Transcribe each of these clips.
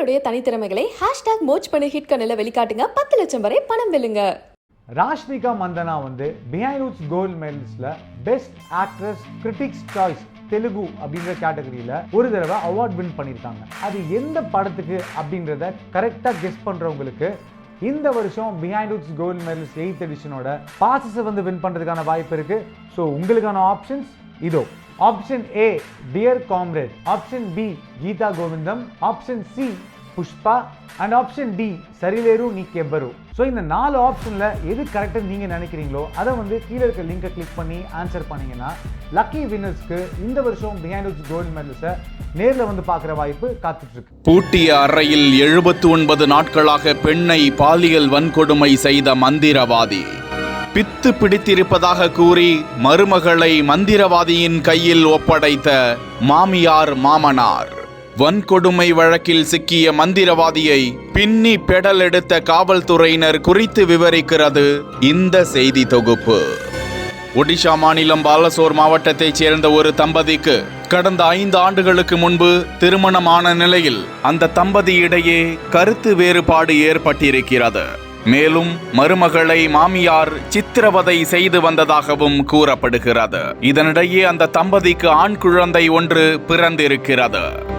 உங்களுடைய தனித்திறமைகளை ஹேஷ்டாக் மோச் பண்ணி ஹிட் கண்ணில் வெளிக்காட்டுங்க. பத்து லட்சம் வரை பணம் வெல்லுங்க. ராஷ்மிகா மந்தனா வந்து behind roots gold மெடல்ஸ்ல best actress critics choice Telugu அப்படின்ற கேட்டகரியில் ஒரு தடவை அவார்ட் வின் பண்ணியிருக்காங்க அது எந்த படத்துக்கு அப்படின்றத கரெக்டாக கெஸ் பண்ணுறவங்களுக்கு இந்த வருஷம் behind roots gold medals eighth எடிஷனோட பாசஸை வந்து வின் பண்ணுறதுக்கான வாய்ப்பு இருக்கு. ஸோ உங்களுக்கான ஆப்ஷன்ஸ் இதோ. Option A Dear Comrade option B Geetha Govindam option C Pushpa and option D Sarileru Neekevvaru so இந்த நாலு ஆப்ஷனில் எது கரெக்டாக நீங்கள் நினைக்கிறீங்களோ அதை வந்து கீழே இருக்க லிங்கை கிளிக் பண்ணி ஆன்சர் பண்ணீங்கன்னா லக்கி வின்னர்ஸ்க்கு இந்த வருஷம் பிஹைண்ட் கோல்டு மெடல்ஸை நேரில் வந்து பார்க்குற வாய்ப்பு காத்துட்ருக்கு. பூட்டிய அறையில் எழுபத்து ஒன்பது நாட்களாக பெண்ணை பாலியல் வன்கொடுமை செய்த மந்திரவாதி. பித்து பிடித்திருப்பதாக கூறி மருமகளை மந்திரவாதியின் கையில் ஒப்படைத்த மாமியார் மாமனார். வன்கொடுமை வழக்கில் சிக்கிய மந்திரவாதியை பின்னி பெடல் எடுத்த காவல்துறையினர் குறித்து விவரிக்கிறது இந்த செய்தி தொகுப்பு. ஒடிஷா மாநிலம் பாலசோர் மாவட்டத்தைச் சேர்ந்த ஒரு தம்பதிக்கு கடந்த ஐந்து ஆண்டுகளுக்கு முன்பு திருமணமான நிலையில் அந்த தம்பதியிடையே கருத்து வேறுபாடு ஏற்பட்டிருக்கிறது. மேலும் மருமகளை மாமியார் சித்திரவதை செய்து வந்ததாகவும் கூறப்படுகிறது. இதனிடையே அந்த தம்பதிக்கு ஆண் குழந்தை ஒன்று பிறந்திருக்கிறது.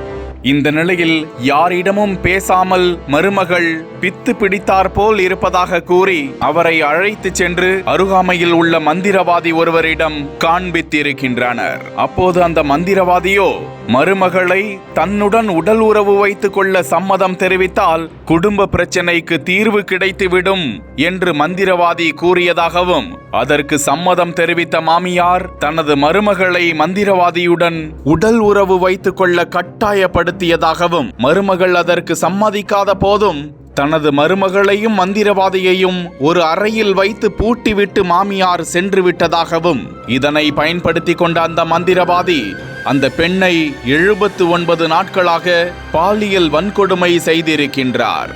இந்த நிலையில் யாரிடமும் பேசாமல் மருமகள் பித்து பிடித்தார் போல் இருப்பதாக கூறி அவரை அழைத்து சென்று அருகாமையில் உள்ள மந்திரவாதி ஒருவரிடம் காண்பித்திருக்கின்றனர். அப்போது அந்த மந்திரவாதியோ மருமகளை தன்னுடன் உடல் உறவு வைத்துக் கொள்ள சம்மதம் தெரிவித்தால் குடும்ப பிரச்சனைக்கு தீர்வு கிடைத்துவிடும் என்று மந்திரவாதி கூறியதாகவும் அதற்கு சம்மதம் தெரிவித்த மாமியார் தனது மருமகளை மந்திரவாதியுடன் உடல் உறவு வைத்துக் கொள்ள பயன்படுத்தியதாகவும் மருமகள் அதற்கு சம்மதிக்காத போதும் தனது மருமகளையும் மந்திரவாதியையும் ஒரு அறையில் வைத்து பூட்டிவிட்டு மாமியார் சென்று விட்டதாகவும் இதனை பயன்படுத்தி கொண்ட அந்த மந்திரவாதி அந்த பெண்ணை எழுபத்து ஒன்பது நாட்களாக பாலியல் வன்கொடுமை செய்திருக்கின்றார்.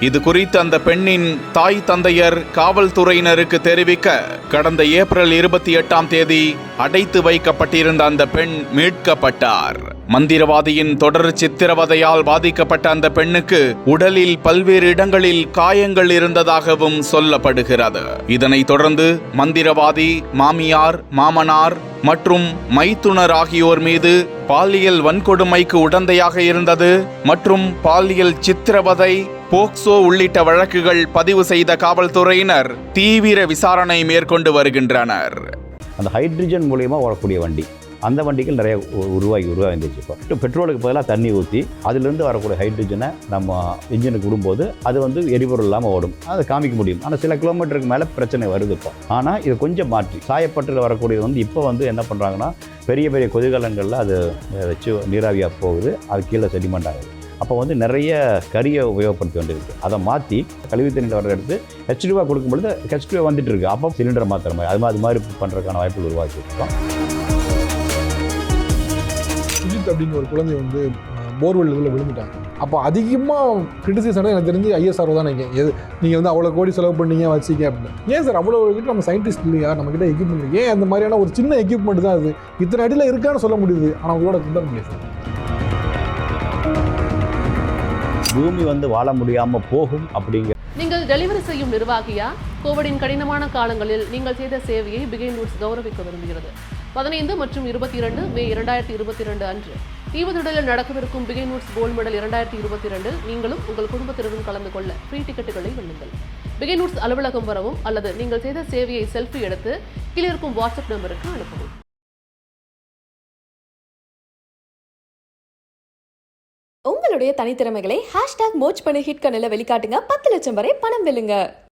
இது குறித்து அந்த பெண்ணின் தாய் தந்தையர் காவல்துறையினருக்கு தெரிவிக்க கடந்த ஏப்ரல் இருபத்தி எட்டாம் தேதி அடைத்து வைக்கப்பட்டிருந்த அந்த பெண் மீட்கப்பட்டார். மந்திரவாதியின் தொடர் சித்திரவதையால் பாதிக்கப்பட்ட அந்த பெண்ணுக்கு உடலில் பல்வேறு இடங்களில் காயங்கள் இருந்ததாகவும் சொல்லப்படுகிறது. இதனைத் தொடர்ந்து மந்திரவாதி மாமியார் மாமனார் மற்றும் மைத்துனர் ஆகியோர் மீது பாலியல் வன்கொடுமைக்கு உடந்தையாக இருந்தது மற்றும் பாலியல் சித்திரவதை போக்சோ உள்ளிட்ட வழக்குகள் பதிவு செய்த காவல்துறையினர் தீவிர விசாரணை மேற்கொண்டு வருகின்றனர். அந்த ஹைட்ரஜன் மூலியமாக ஓடக்கூடிய வண்டி. அந்த வண்டிகள் நிறைய உருவாகி உருவாகி இருந்துச்சு இப்போ. பெட்ரோலுக்கு பதிலாக தண்ணி ஊற்றி அதிலிருந்து வரக்கூடிய ஹைட்ரஜனை நம்ம இன்ஜினுக்கு விடும்போது அது வந்து எரிபொருள் இல்லாமல் ஓடும். அதை காமிக்க முடியும். ஆனால் சில கிலோமீட்டருக்கு மேலே பிரச்சனை வருது இப்போ. ஆனால் இது கொஞ்சம் மாற்றி. சாயப்பட்டில் வரக்கூடியது வந்து இப்போ வந்து என்ன பண்ணுறாங்கன்னா பெரிய பெரிய கொதிகலங்களில் அது வச்சு நீராவியாக போகுது. அது கீழே செடிமெண்ட் ஆகுது. அப்போ வந்து நிறைய கரியை உபயோகப்படுத்த வேண்டியிருக்கு அதை மாற்றி கழிவு தண்ணியில் வர எடுத்து ஹெச்டிவா கொடுக்கும்பொழுது ஹெச்டிவா வந்துட்டு இருக்கு. அப்போ சிலிண்டரை மாற்றுற மாதிரி அது மாதிரி அது மாதிரி பண்ணுறதுக்கான வாய்ப்புகள் உருவாக்கி இருக்கோம் சுஜித் அப்படிங்கிற ஒரு குழந்தை வந்து போர்வெல் இதில் விழுந்துட்டாங்க. அப்போ அதிகமாக கிரிட்டிசைஸ் ஆனது எனக்கு தெரிஞ்சு ஐஎஸ்ஆர் தான் நீங்கள் எது நீங்கள் வந்து அவ்வளோ கோடி செலவு பண்ணீங்க வச்சிங்க அப்படின்னு. ஏன் சார் அவ்வளோ கிட்ட நம்ம சயின்டிஸ்ட் இல்லையா? நம்ம கிட்ட எக்யூப்மெண்ட் ஏன் அந்த மாதிரியான ஒரு சின்ன எக்யூப்மெண்ட் தான் அது இத்தனை அடியில் இருக்கான்னு சொல்ல முடியுது. ஆனால் உங்களோட திட்டம் முடியாது சார்? பூமி வந்து வாழ முடியாமல் போகும் அப்படிங்கிற நீங்கள் டெலிவரி செய்யும் நிர்வாகியா? கோவிடின் கடினமான காலங்களில் நீங்கள் செய்த சேவையை பிகைன் ரூட்ஸ் கௌரவிக்க விரும்புகிறது. பதினைந்து மற்றும் இருபத்தி இரண்டு மே இரண்டாயிரத்தி இருபத்தி இரண்டு அன்று. தீவுத்திடலில் நடக்கவிருக்கும் பிகை நூட்ஸ் கோல்ட் மெடல் இரண்டாயிரத்தி இருபத்தி இரண்டில் நீங்களும் உங்கள் குடும்பத்தினரும் கலந்து கொள்ள ஃப்ரீ டிக்கெட்டுகளை வெல்லுங்கள். பிகை நூட்ஸ் அலுவலகம் வரவும் அல்லது நீங்கள் செய்த சேவையை செல்ஃபி எடுத்து கீழே இருக்கும் வாட்ஸ்அப் நம்பருக்கு அனுப்பவும். உங்களுடைய தனித்திறமைகளை ஹேஷ்டாக் மோச் பண்ணி ஹிட் கண்ணில் வெளிக்காட்டுங்க. பத்து லட்சம் வரை பணம் வெல்லுங்க.